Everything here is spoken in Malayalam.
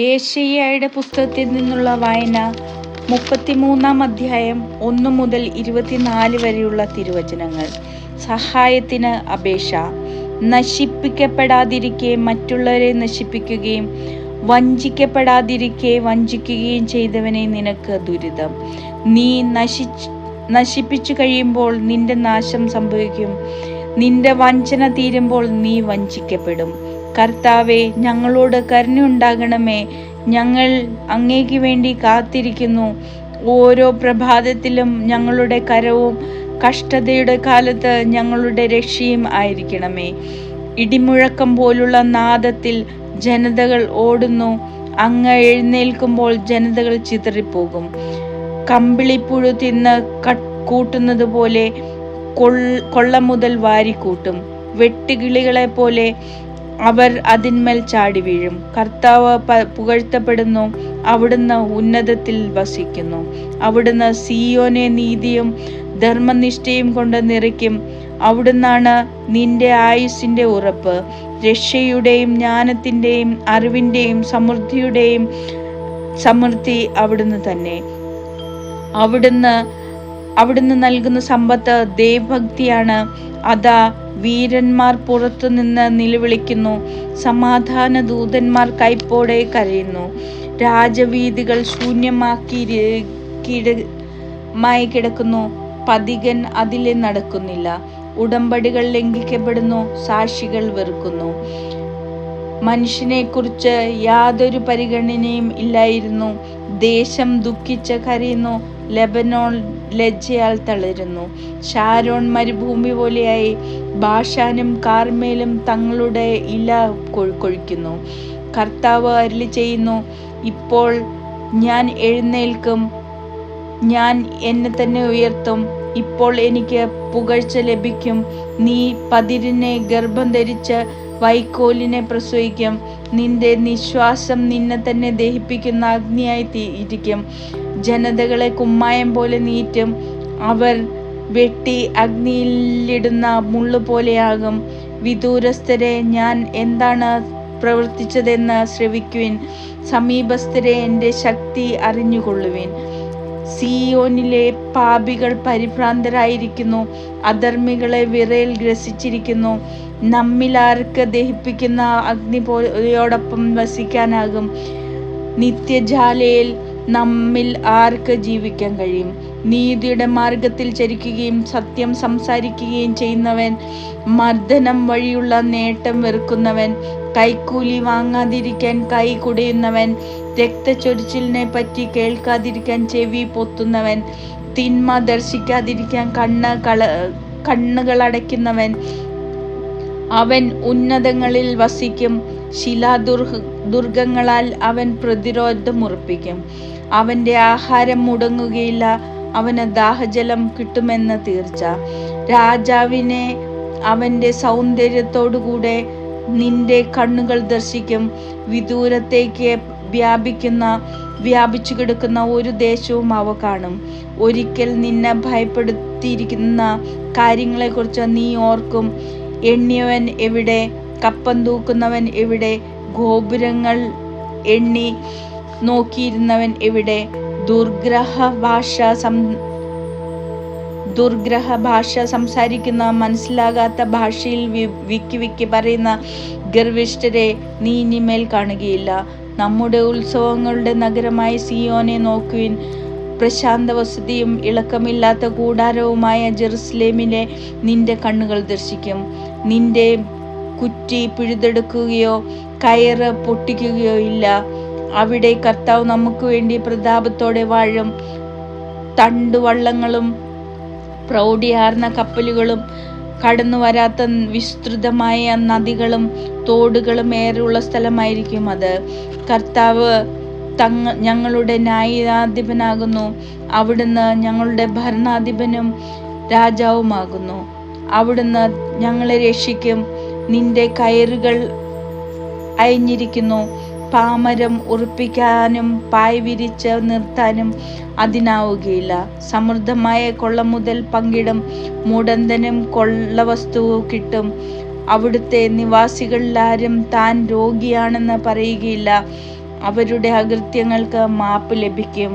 ഏശയ്യായുടെ പുസ്തകത്തിൽ നിന്നുള്ള വായന മുപ്പത്തിമൂന്നാം അധ്യായം ഒന്ന് മുതൽ ഇരുപത്തിനാല് വരെയുള്ള തിരുവചനങ്ങൾ. സഹായത്തിന് അപേക്ഷ. നശിപ്പിക്കപ്പെടാതിരിക്കെ മറ്റുള്ളവരെ നശിപ്പിക്കുകയും വഞ്ചിക്കപ്പെടാതിരിക്കെ വഞ്ചിക്കുകയും ചെയ്തവനെ നിനക്ക് ദുരിതം. നീ നശി നശിപ്പിച്ചു കഴിയുമ്പോൾ നിന്റെ നാശം സംഭവിക്കും. നിന്റെ വഞ്ചന തീരുമ്പോൾ നീ വഞ്ചിക്കപ്പെടും. കർത്താവെ ഞങ്ങളോട് കരുണയുണ്ടാകണമേ. ഞങ്ങൾ അങ്ങേക്ക് വേണ്ടി കാത്തിരിക്കുന്നു. ഓരോ പ്രഭാതത്തിലും ഞങ്ങളുടെ കരവും കഷ്ടതയുടെ കാലത്ത് ഞങ്ങളുടെ രക്ഷയും ആയിരിക്കണമേ. ഇടിമുഴക്കം പോലുള്ള നാദത്തിൽ ജനതകൾ ഓടുന്നു. അങ്ങ് എഴുന്നേൽക്കുമ്പോൾ ജനതകൾ ചിതറിപ്പോകും. കമ്പിളിപ്പുഴു തിന്ന് കട്ട് കൂട്ടുന്നത് പോലെ കൊള്ള മുതൽ വാരിക്കൂട്ടും. വെട്ടുകിളികളെ പോലെ അവർ അതിന്മേൽ ചാടി വീഴും. കർത്താവ് പുകഴ്ത്തപ്പെടുന്നു. അവിടുന്ന് ഉന്നതത്തിൽ വസിക്കുന്നു. അവിടുന്ന് സിയോനെ നീതിയും ധർമ്മനിഷ്ഠയും കൊണ്ട് നിറയ്ക്കും. അവിടുന്നാണ് നിന്റെ ആയുസിന്റെ ഉറപ്പ്. രക്ഷയുടെയും ജ്ഞാനത്തിന്റെയും അറിവിന്റെയും സമൃദ്ധിയുടെയും സമൃദ്ധി അവിടുന്ന് തന്നെ. അവിടുന്ന് അവിടുന്ന് നൽകുന്ന സമ്പത്ത് ദേവഭക്തിയാണ്. അതാ വീരന്മാർ പുറത്തുനിന്ന് നിലവിളിക്കുന്നു. സമാധാന ദൂതന്മാർ കൈപ്പോടെ കരയുന്നു രാജവീതികൾ ശൂന്യമാക്കി മായി കിടക്കുന്നു. പതികൻ അതിലെ നടക്കുന്നില്ല. ഉടമ്പടികൾ ലംഘിക്കപ്പെടുന്നു. സാക്ഷികൾ വെറുക്കുന്നു. മനുഷ്യനെക്കുറിച്ച് യാതൊരു പരിഗണനയും ഇല്ലായിരുന്നു. ദേശം ദുഃഖിച്ച് കരയുന്നു ലെബനോൺ ലജ്ജയാൽ തളരുന്നു. ഷാരോൺ മരുഭൂമി പോലെയായി ബാഷാനും കാർമേലും തങ്ങളുടെ ഇല കൊഴിക്കുന്നു. കർത്താവ് അരളി ചെയ്യുന്നു ഇപ്പോൾ ഞാൻ എഴുന്നേൽക്കും ഞാൻ എന്നെ തന്നെ ഉയർത്തും ഇപ്പോൾ എനിക്ക് പുകഴ്ച ലഭിക്കും. നീ പതിരിനെ ഗർഭം ധരിച്ച് വൈക്കോലിനെ പ്രസവിക്കും. നിന്റെ നിശ്വാസം നിന്നെ തന്നെ ദഹിപ്പിക്കുന്ന അഗ്നിയായി തീരിക്കും ജനതകളെ കുമ്മായം പോലെ നീറ്റും. അവർ വെട്ടി അഗ്നിയിലിടുന്ന മുള്ളു പോലെയാകും. വിദൂരസ്ഥരെ ഞാൻ എന്താണ് പ്രവർത്തിച്ചതെന്ന് ശ്രവിക്കുവിൻ. സമീപസ്ഥരെ എന്റെ ശക്തി അറിഞ്ഞുകൊള്ളുവിൻ. സിയോനിലെ പാപികൾ പരിഭ്രാന്തരായിരിക്കുന്നു. അധർമ്മികളെ വിറയിൽ ഗ്രസിച്ചിരിക്കുന്നു. നമ്മിലാർക്ക് ദഹിപ്പിക്കുന്ന അഗ്നി പോലെയോടൊപ്പം വസിക്കാനാകും. നിത്യജാലയിൽ നമ്മിൽ ആർക്ക് ജീവിക്കാൻ കഴിയും? നീതിയുടെ മാർഗത്തിൽ ചരിക്കുകയും സത്യം സംസാരിക്കുകയും ചെയ്യുന്നവൻ മർദ്ദനം വഴിയുള്ള നേട്ടം വെറുക്കുന്നവൻ കൈക്കൂലി വാങ്ങാതിരിക്കാൻ കൈ കുടയുന്നവൻ രക്തച്ചൊരിച്ചിലിനെ പറ്റി കേൾക്കാതിരിക്കാൻ ചെവി പൊത്തുന്നവൻ തിന്മ ദർശിക്കാതിരിക്കാൻ കണ്ണ് കള കണ്ണുകൾ അടയ്ക്കുന്നവൻ അവൻ ഉന്നതങ്ങളിൽ വസിക്കും. ശിലാദുർ ദുർഗങ്ങളാൽ അവൻ പ്രതിരോധമുറപ്പിക്കും അവന്റെ ആഹാരം മുടങ്ങുകയില്ല. അവന് ദാഹജലം കിട്ടുമെന്ന് തീർച്ച. രാജാവിനെ അവന്റെ സൗന്ദര്യത്തോടുകൂടെ നിന്റെ കണ്ണുകൾ ദർശിക്കും. വിദൂരത്തേക്ക് വ്യാപിക്കുന്ന വ്യാപിച്ചു കിടക്കുന്ന ഒരു ദേശവും അവ കാണും. ഒരിക്കൽ നിന്നെ ഭയപ്പെടുത്തിയിരിക്കുന്ന കാര്യങ്ങളെക്കുറിച്ച് നീ ഓർക്കും. എണ്ണിയവൻ എവിടെ കപ്പം തൂക്കുന്നവൻ എവിടെ ഗോപുരങ്ങൾ എണ്ണി നോക്കിയിരുന്നവൻ എവിടെ ദുർഗ്രഹ ഭാഷ സം ദുർഗ്രഹ ഭാഷ സംസാരിക്കുന്ന മനസ്സിലാകാത്ത ഭാഷയിൽ വിക്കി വിക്കി പറയുന്ന ഗർവിഷ്ഠരെ നീ ഇനിമേൽ കാണുകയില്ല. നമ്മുടെ ഉത്സവങ്ങളുടെ നഗരമായ സിയോനെ നോക്കുവിൻ. പ്രശാന്ത വസതിയും ഇളക്കമില്ലാത്ത കൂടാരവുമായ ജെറുസലേമിലെ നിന്റെ കണ്ണുകൾ ദർശിക്കും. നിന്റെ കുറ്റി പിഴുതെടുക്കുകയോ കയറ് പൊട്ടിക്കുകയോ ഇല്ല. അവിടെ കർത്താവ് നമുക്ക് വേണ്ടി പ്രതാപത്തോടെ വാഴും. തണ്ടുവള്ളങ്ങളും പ്രൗഢിയാർന്ന കപ്പലുകളും കടന്നു വരാത്ത വിസ്തൃതമായ നദികളും തോടുകളും ഏറെയുള്ള സ്ഥലമായിരിക്കും അത്. കർത്താവ് തങ്ങ ഞങ്ങളുടെ ന്യായാധിപനാകുന്നു. അവിടുന്ന് ഞങ്ങളുടെ ഭരണാധിപനും രാജാവുമാകുന്നു. അവിടുന്ന് ഞങ്ങളെ രക്ഷിക്കും. നിന്റെ കയറുകൾ അയഞ്ഞിരിക്കുന്നു. പാമരം ഉറപ്പിക്കാനും പായ് വിരിച്ച് നിർത്താനും അതിനാവുകയില്ല. സമൃദ്ധമായ കൊള്ള മുതൽ പങ്കിടും കൊള്ള കൊള്ളവസ്തു കിട്ടും. അവിടുത്തെ നിവാസികളിലാരും താൻ രോഗിയാണെന്ന് പറയുകയില്ല. അവരുടെ അകൃത്യങ്ങൾക്ക് മാപ്പ് ലഭിക്കും.